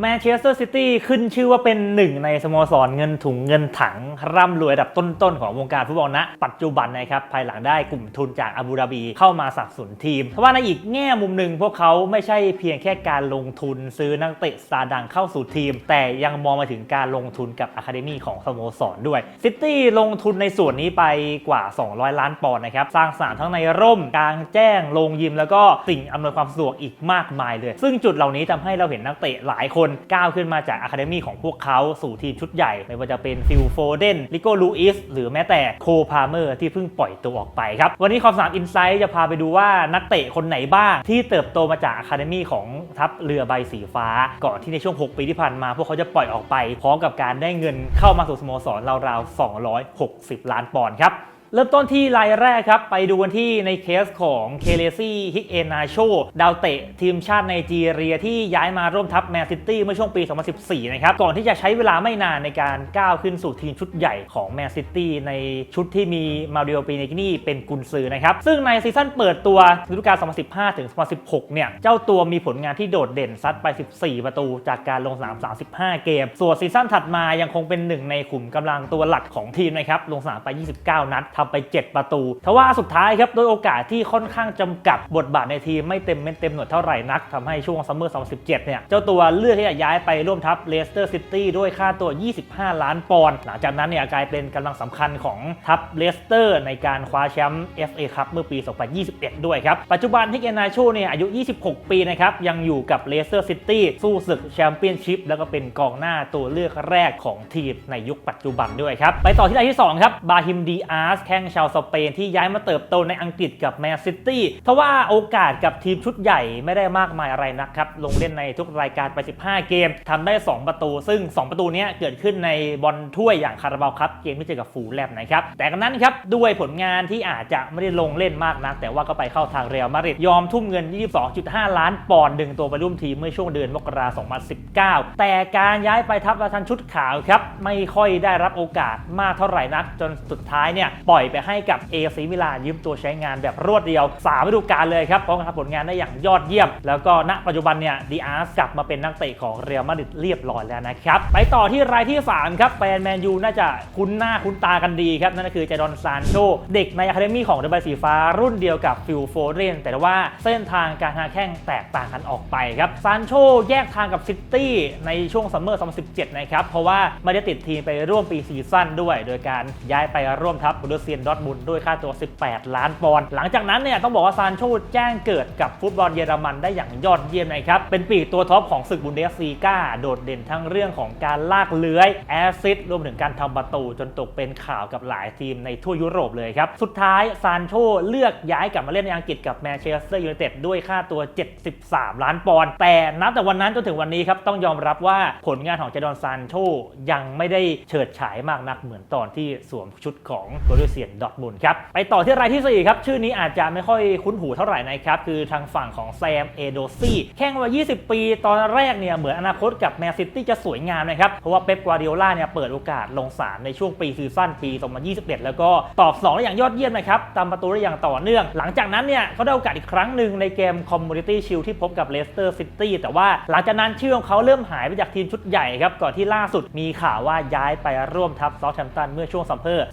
แมนเชสเตอร์ซิตี้ขึ้นชื่อว่าเป็นหนึ่งในสโมสรเงินถุงเงินถัง ร่ำรวยอันดับต้นๆ ของวงการฟุตบอลณปัจจุบันนะครับภายหลังได้กลุ่มทุนจากอาบูดาบีเข้ามาสนับสนุนทีมเพราะว่าในอีกแง่มุมหนึ่งพวกเขาไม่ใช่เพียงแค่การลงทุนซื้อนักเตะสตาร์ดังเข้าสู่ทีม แต่ยังมองมาถึงการลงทุนกับอะคาเดมี่ของสโมสรด้วยซิตี้ลงทุนในส่วนนี้ไปกว่า 200 ล้านปอนด์นะครับสร้างสนามทั้งในร่มกลางแจ้งโรงยิม แล้วก็สิ่งอำนวยความสะดวกอีกมากมายเลย ซึ่งจุดเหล่านี้ทำให้เราเห็นนักเตะหลายคนก้าวขึ้นมาจากอะคาเดมี่ของพวกเขาสู่ทีมชุดใหญ่ ไม่ว่าจะเป็นฟิลโฟเดนลิโกลูอิสหรือแม้แต่โคพาเมอร์ที่เพิ่งปล่อยตัวออกไปครับ วันนี้คอมสามอินไซต์จะพาไปดูว่านักเตะคนไหนบ้าง ที่เติบโตมาจากอะคาเดมี่ของทัพเรือใบสีฟ้า ก่อนที่ในช่วง 6 ปีที่ผ่านมา พวกเขาจะปล่อยออกไป พร้อมกับการได้เงินเข้ามาสู่สโมสรราวๆ260 ล้านปอนด์ครับ เริ่มต้นที่รายแรกครับ ไปดูกันที่ในเคสของเคเลซี่ฮิกเอนาโชดาวเตะทีมชาติไนจีเรียที่ย้ายมาร่วมทัพแมนซิตี้เมื่อช่วงปี 2014 นะครับ ก่อนที่จะใช้เวลาไม่นานในการก้าวขึ้นสู่ทีมชุดใหญ่ของแมนซิตี้ในชุดที่มีมาริโอปีเนกนี่เป็นกุนซือนะครับ ซึ่งในซีซั่นเปิดตัวฤดูกาล 2015 ถึง 2016 เนี่ย เจ้าตัวมีผลงานที่โดดเด่นซัดไป 14 ประตูจากการลงสนาม 35 เกม ส่วนซีซั่นถัดมายังคงเป็นหนึ่งในขุมกำลังตัวหลักของทีมนะครับลงสนามไป 29 นัดททำไป 7 ประตูทว่าสุดท้ายครับด้วยโอกาสที่ค่อนข้างจำกัดบทบาทในทีมไม่เต็มเม็ดเต็มหน่วยเท่าไหร่นักทำให้ช่วงซัมเมอร์ 2017 เนี่ย เจ้าตัวเลือกที่จะย้ายไปร่วมทัพเลสเตอร์ซิตี้ด้วยค่าตัว 25 ล้านปอนด์หลังจากนั้นเนี่ยกลายเป็นกำลังสำคัญของทัพเลสเตอร์ในการคว้าแชมป์ FA คัพเมื่อปี 2021 ด้วยครับ ปัจจุบันที่เกนาโชเนี่ยอายุ 26 ปีนะครับยังอยู่กับเลสเตอร์ซิตี้สู้ศึกแชมเปี้ยนชิพแล้วก็เป็นกองหน้าตัวเลือกแรกของทีมในยุคปัจจุบันด้วยครับไปต่อที่รายที่2ครับบาฮิมดีอาร์สข้งชาวสเปนที่ย้ายมาเติบโตในอังกฤษกับแมนซิตี้ทว่าโอกาสกับทีมชุดใหญ่ไม่ได้มากมายอะไรนักครับ ลงเล่นในทุกรายการไป 15 เกมทำได้ 2 ประตู ซึ่ง 2 ประตูนี้เกิดขึ้นในบอลถ้วยอย่างคาราบาวครับเกมที่เจอกับฟูลแลมนะครับ แต่กันนั้นครับด้วยผลงานที่อาจจะไม่ได้ลงเล่นมากนัก แต่ว่าก็ไปเข้าทางเรอัลมาดริดยอมทุ่มเงิน 22.5 ล้านปอนด์ดึงตัวไปร่วมทีมเมื่อช่วงเดือนมกราคม 2019 แต่การย้ายไปทัพราชันชุดขาวครับไม่ค่อยได้รับโอกาสมากเท่าไหร่นัก จนสุดท้ายเนี่ยปล่อยไปให้กับเอซีมิลานยืมตัวใช้งานแบบรวดเดียว3ฤดูกาลเลยครับพร้อมกับทำผลงานได้อย่างยอดเยี่ยม แล้วก็ณปัจจุบันเนี่ยดีอาร์สกลับมาเป็นนักเตะของเรอัลมาดริดเรียบร้อยแล้วนะครับ ไปต่อที่รายที่ 3 ครับแฟนแมนยูน่าจะคุ้นหน้าคุ้นตากันดีครับ นั่นก็คือเจดอนซานโชเด็กในอะคาเดมี่ของเดอะไบสีฟ้ารุ่นเดียวกับฟิลโฟเรนแต่ว่าเส้นทางการหาแข้งแตกต่างกันออกไปครับซานโชแยกทางกับซิตี้ในช่วงซัมเมอร์2017นะครับเพราะว่าไม่ได้ติดทีมไปร่วมปีซีซั่นด้วย โดยการย้ายไปร่วมทัพบรูเซียนดอทมุนด้วยค่าตัว 18 ล้านปอนด์หลังจากนั้นเนี่ยต้องบอกว่าซานโชแจ้งเกิดกับฟุตบอลเยอรมันได้อย่างยอดเยี่ยมนะครับเป็นปีกตัวท็อปของศึกบุนเดสซีกาโดดเด่นทั้งเรื่องของการลากเลื้อยแอซิสต์รวมถึงการทำประตูจนตกเป็นข่าวกับหลายทีมในทั่วยุโรปเลยครับสุดท้ายซานโชเลือกย้ายกลับมาเล่นในอังกฤษกับแมนเชสเตอร์ยูไนเต็ดด้วยค่าตัว 73 ล้านปอนด์แต่นับแต่วันนั้นจนถึงวันนี้ครับต้องยอมรับว่าผลงานของเจดอนซานโชยังไม่ได้เฉิดฉายมากนักเหมือนตอนที่สวมชุดของโบรูเซียนดอทมุนครับไปต่อที่รายที่สี่ครับ ชื่อนี้อาจจะไม่ค่อยคุ้นหูเท่าไหร่นะครับ คือทางฝั่งของแซมเอโดซี่แข่งมา 20 ปี ตอนแรกเนี่ยเหมือนอนาคตกับแมนซิตี้จะสวยงามนะครับ เพราะว่าเป๊ปกวาร์ดิโอลาเนี่ยเปิดโอกาสลงสนามในช่วงปีซีซั่นปี 2021 แล้วก็ตอบ2ได้อย่างยอดเยี่ยมนะครับตามประตูได้อย่างต่อเนื่อง หลังจากนั้นเนี่ยเขาได้โอกาสอีกครั้งหนึ่งในเกมคอมมูนิตี้ชิลที่พบกับเลสเตอร์ซิตี้แต่ว่าหลังจากนั้นชื่อของเขาเริ่มหายไปจากทีมชุดใหญ่ครับก่อนที่ล่าสุดมีข่าวว่าย้ายไปร่วมทัพเซาท์แฮมป์ตันเมื่อช่วงซัมเมอร์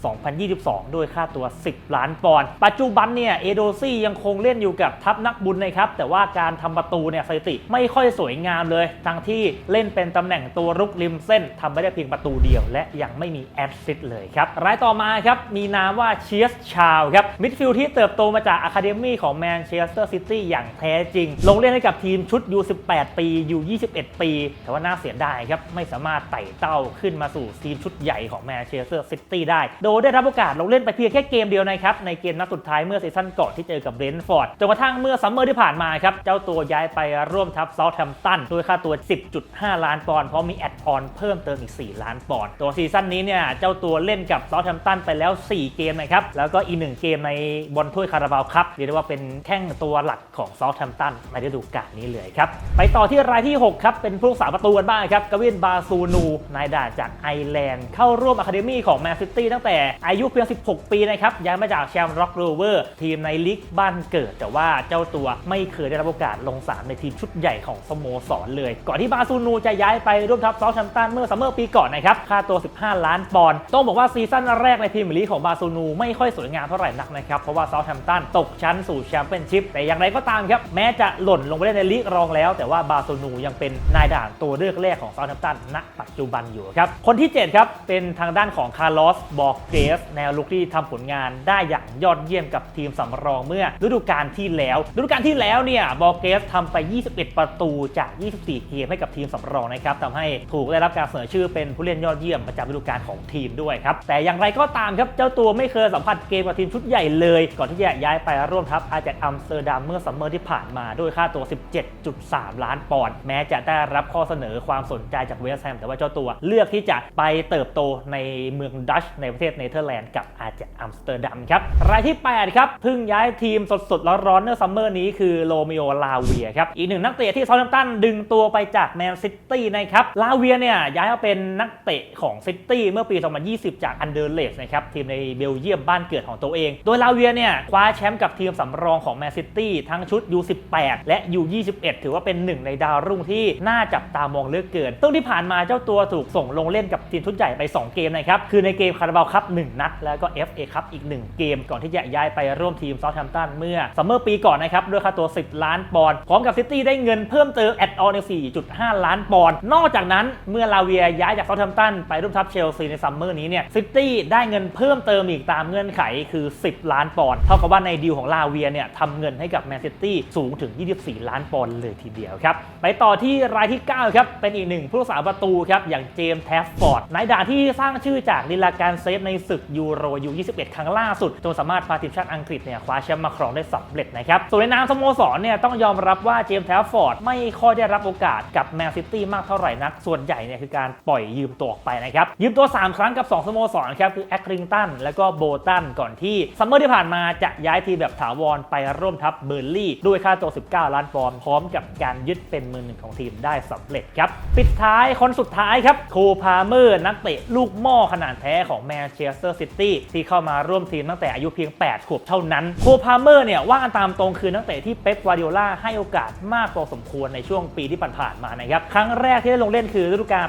2022ด้วย้วยค่าตัว 10 ล้านปอนด์ปัจจุบันเนี่ยเอโดซี่ยังคงเล่นอยู่กับทัพนักบุญนะครับ แต่ว่าการทำประตูเนี่ยสถิติไม่ค่อยสวยงามเลย ทั้งที่เล่นเป็นตำแหน่งตัวรุกริมเส้นทำไม่ได้เพียงประตูเดียว และยังไม่มีแอสซิสต์เลยครับรายต่อมาครับมีนามว่าเชียสชาวครับมิดฟิลด์ที่เติบโตมาจากอะคาเดมี่ของแมนเชสเตอร์ซิตี้อย่างแท้จริง ลงเล่นให้กับทีมชุด U18 ปี U21 ปี แต่ว่าน่าเสียดายครับไม่สามารถไต่เต้าขึ้นมาสู่ทีมชุดใหญ่ของแมนเชสเตอร์ซิตี้ได้ โดยได้รับโอกาสลงเล่นล่นไปเพียงแค่เกมเดียวนะครับในเกมนัดสุดท้ายเมื่อซีซั่นก่อนที่เจอกับเบรนท์ฟอร์ดจนกระทั่งเมื่อซัมเมอร์ที่ผ่านมาครับเจ้าตัวย้ายไปร่วมทัพเซาท์แฮมป์ตันด้วยค่าตัว 10.5 ล้านปอนด์เพราะมีแอดออนเพิ่มเติมอีก 4 ล้านปอนด์ตัวซีซั่นนี้เนี่ยเจ้าตัวเล่นกับเซาท์แฮมป์ตันไปแล้ว 4 เกมนะครับแล้วก็อีกหนึ่งเกมในบอลถ้วยคาราบาวครับเรียกได้ว่าเป็นแข้งตัวหลักของเซาท์แฮมป์ตันในฤดูกาลนี้เลยครับไปต่อที่รายที่6ครับเป็นผู้รักษาประตูกันบ้างครับกวินบาซูนูนายด่าจากไอร์แลนด์เข้าร่วมอะคาเดมี่ของแมนซิตี้ตั้งแต่อายุเพียง16ปีนะครับย้ายมาจากแชมป์ร็อกโรเวอร์ทีมในลีกบ้านเกิด แต่ว่าเจ้าตัวไม่เคยได้รับโอกาสลงสนามในทีมชุดใหญ่ของสโมสรเลย ก่อนที่บาซูนูจะย้ายไปร่วมทัพเซาท์แชมป์ตันเมื่อซัมเมอร์ปีก่อนนะครับค่าตัว 15 ล้านปอนด์ต้องบอกว่าซีซั่นแรกในพรีเมียร์ลีกของบาซูนูไม่ค่อยสวยงามเท่าไหร่นักนะครับเพราะว่าเซาท์แชมป์ตันตกชั้นสู่แชมเปี้ยนชิพแต่อย่างไรก็ตามครับแม้จะหล่นลงไปเล่นในลีกรองแล้ว แต่ว่าบาซูนูยังเป็นนายด่านตัวเลือกแรกของเซาท์แชมป์ตันณปัจจุบันอยู่ครับคนที่7ครับเป็นทางด้านของคาร์ลอสบอกเกสแนวลุกทีทำผลงานได้อย่างยอดเยี่ยมกับทีมสำรองเมื่อฤดูกาลที่แล้วฤดูกาลที่แล้วเนี่ยบอเกสทำไป 21 ประตูจาก 24 เกมให้กับทีมสำรองนะครับทำให้ถูกได้รับการเสนอชื่อเป็นผู้เล่นยอดเยี่ยมประจำฤดูกาลของทีมด้วยครับแต่อย่างไรก็ตามครับเจ้าตัวไม่เคยสัมผัสเกมกับทีมชุดใหญ่เลย ก่อนที่จะย้ายไปร่วมทัพอาจากอัมสเตอร์ดัมเมื่อซัมเมอร์ที่ผ่านมาด้วยค่าตัว 17.3 ล้านปอนด์แม้จะได้รับข้อเสนอความสนใจจากเวสต์แฮมแต่ว่าเจ้าตัวเลือกที่จะไปเติบโตในเมืองดัชในประเทศเนเธอร์แลนด์กับอาจากอัมสเตอร์ดัมครับรายที่ 8 ครับเพิ่งย้ายทีมสดๆร้อนๆเมื่อซัมเมอร์นี้คือโรมิโอลาเวียครับอีกหนึ่งนักเตะที่เซาท์แฮมป์ตันดึงตัวไปจากแมนซิตี้นะครับลาเวียเนี่ยย้ายมาเป็นนักเตะของซิตี้เมื่อปี 2020 จากอันเดอร์เลสนะครับทีมในเบลเยียมบ้านเกิดของตัวเอง โดยลาเวียเนี่ยคว้าแชมป์กับทีมสำรองของแมนซิตี้ทั้งชุด U18 และ U21 ถือว่าเป็นหนึ่งในดาวรุ่งที่น่าจับตามองเลือกเกินต้นที่ผ่านมาเจ้าตัวถูกส่งลงเล่นกับทีมชุดใหญ่ไป 2 เกมนะครับคือในเกมคาราบาวคัพ1นัดแล้วก็ FA คัพอีก 1 เกมก่อนที่จะย้ายไปร่วมทีมเซาท์แฮมป์ตันเมื่อซัมเมอร์ปีก่อนนะครับด้วยค่าตัว 10 ล้านปอนด์พร้อมกับซิตี้ได้เงินเพิ่มเติมแอดออนใน4.5 ล้านปอนด์นอกจากนั้นเมื่อลาเวียย้ายจากเซาท์แฮมป์ตันไปร่วมทัพเชลซีในซัมเมอร์นี้เนี่ยซิตี้ได้เงินเพิ่มเติมอีกตามเงื่อนไขคือ 10 ล้านปอนด์เท่ากับว่าในดีลของลาเวียเนี่ยทำเงินให้กับแมนซิตี้สูงถึง 24 ล้านปอนด์เลยทีเดียวครับไปต่อที่รายที่ 9 ครับ เป็นอีกหนึ่งผู้รักษาประตูครับอย่างเจมส์แทฟฟอร์ดนายด่าที่สร้างชื่อจากลีลาการเซฟในศึกยูโรยู21 ครั้งล่าสุด จนสามารถพาทีมชาติอังกฤษเนี่ยคว้าแชมป์มาครองได้สำเร็จนะครับ ส่วนในนามสโมสรเนี่ยต้องยอมรับว่าเจมส์แทฟฟอร์ดไม่ค่อยได้รับโอกาสกับแมนซิตี้มากเท่าไหร่นัก ส่วนใหญ่เนี่ยคือการปล่อยยืมตัวออกไปนะครับ ยืมตัว 3 ครั้งกับ 2 สโมสรครับคือแอคริงตันแล้วก็โบตันก่อนที่ซัมเมอร์ที่ผ่านมาจะย้ายทีมแบบถาวรไปร่วมทัพเบอร์ลี่ ด้วยค่าตัว 19 ล้านปอนด์พร้อมกับการยึดเป็นมือหนึ่งของทีมได้สำเร็จครับปิดท้ายคนสุดท้ายครับโคพาเมอร์นักเตะลูกหม้อขนาดแท้ของแมนเชสเตอร์ซิตี้ทเข้ามาร่วมทีมตั้งแต่อายุเพียง 8 ขวบเท่านั้นโคพาเมอร์เนี่ยว่ากันตามตรงคือนักเตะที่เป๊ปวาร์ดิโอลาให้โอกาสมากพอสมควรในช่วงปีที่ผ่านๆมานะครับครั้งแรกที่ได้ลงเล่นคือฤดูกาล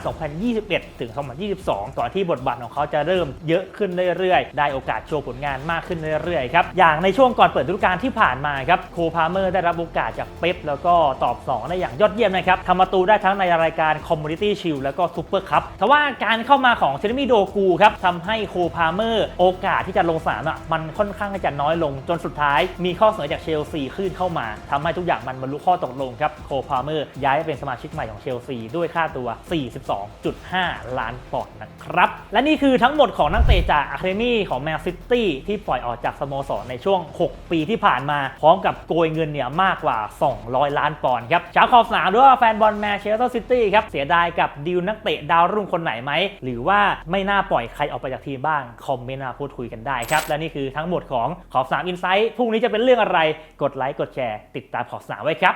2021 ถึง 2022 ก่อนที่บทบาทของเขาจะเริ่มเยอะขึ้นเรื่อยๆ ได้โอกาสโชว์ผลงานมากขึ้นเรื่อยๆครับอย่างในช่วงก่อนเปิดฤดูกาลที่ผ่านมาครับโคพาเมอร์ได้รับโอกาสจากเป๊ปแล้วก็ตอบสองได้อย่างยอดเยี่ยมนะครับทำประตูได้ทั้งในรายการ Community Shield แล้วก็ Super Cup แต่ว่าการเข้ามาของเซนมิโดกูครับทำให้โคพาเมอร์โอกอกาสที่จะลงสนามอะมันค่อนข้างจะน้อยลงจนสุดท้ายมีข้อเสนอจากเชลซีขึ้นเข้ามาทำให้ทุกอย่างมันบรรลุข้อตกลงครับโคพาเมอร์ย้ายไปเป็นสมาชิกใหม่ของเชลซีด้วยค่าตัว 42.5 ล้านปอนด์นะครับ และนี่คือทั้งหมดของนักเตะจากอะคาเดมี่ของแมนซิตี้ที่ปล่อยออกจากสโมสรในช่วง 6 ปีที่ผ่านมา พร้อมกับโกยเงินเนี่ยมากกว่า 200 ล้านปอนด์ครับชาวขอบสนามด้วยว่าแฟนบอลแมนเชสเตอร์ซิตี้ครับเสียดายกับดีลนักเตะดาวรุ่งคนไหนไหมหรือว่าไม่น่าปล่อยใครออกไปจากทีมบ้างคอมเมนต์มาพูดคุยกันได้ครับ และนี่คือทั้งหมดของขอบสนามอินไซต์พรุ่งนี้จะเป็นเรื่องอะไรกดไลค์กดแชร์ ติดตามขอบสนามไว้ครับ